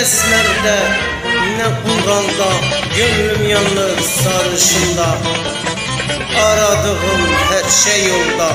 esmerde ne kumralda Gönlüm yalnız sarışında. Aradığım her şey yolda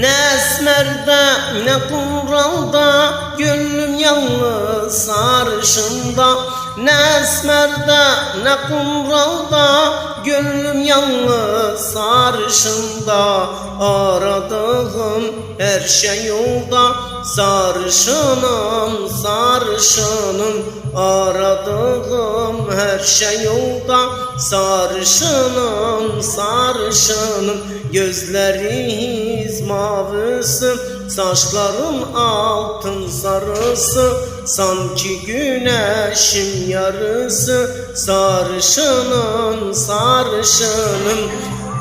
Ne esmerde ne kumralda Gönlüm yalnız sarışında. Ne esmerde ne kumralda Gönlüm yalnız sarışında. Aradığım her şey yolda. Sarışınım sarışınım Aradığım her şey yolda. Sarışınım sarışınım Gözleriz mavisi Saçların altın sarısı Sanki güneşin yarısı. Sarışınım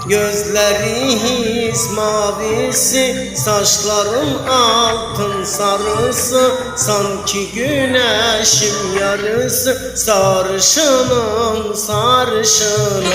sarışınım Gözleriz mavisi Saçların altın sarısı. Sanki güneşin yarısı Sarışınım sarışınım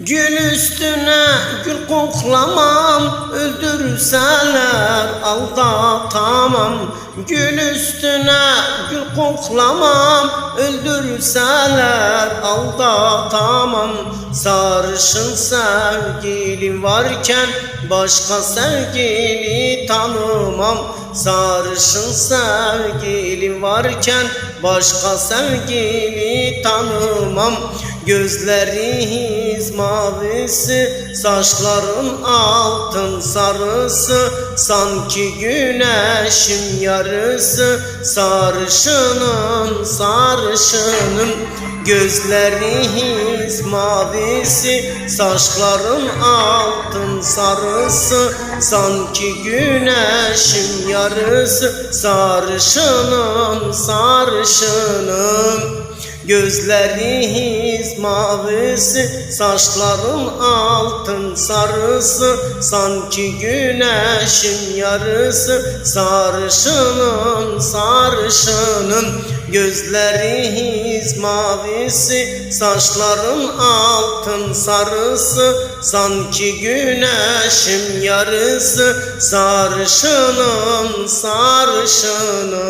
Gül üstüne gül koklamam Öldürseler aldatamam. Gül üstüne gül koklamam Öldürseler aldatamam. Sarışın sevgilim varken Başka sevgili tanımam. Sarışın sevgilim varken Başka sevgili tanımam Gözleriz mavisi Saçların altın sarısı Sanki güneşin yarısı Sarışınım sarışınım Gözleriz mavisi Saçların altın sarısı Sanki güneşin yarısı Sarışınım sarışınım Gözleriz mavisi, saçların altın sarısı. Sanki güneşin yarısı, sarışının sarışının. Gözleriz mavisi, saçların altın sarısı. Sanki güneşin yarısı, sarışının sarışının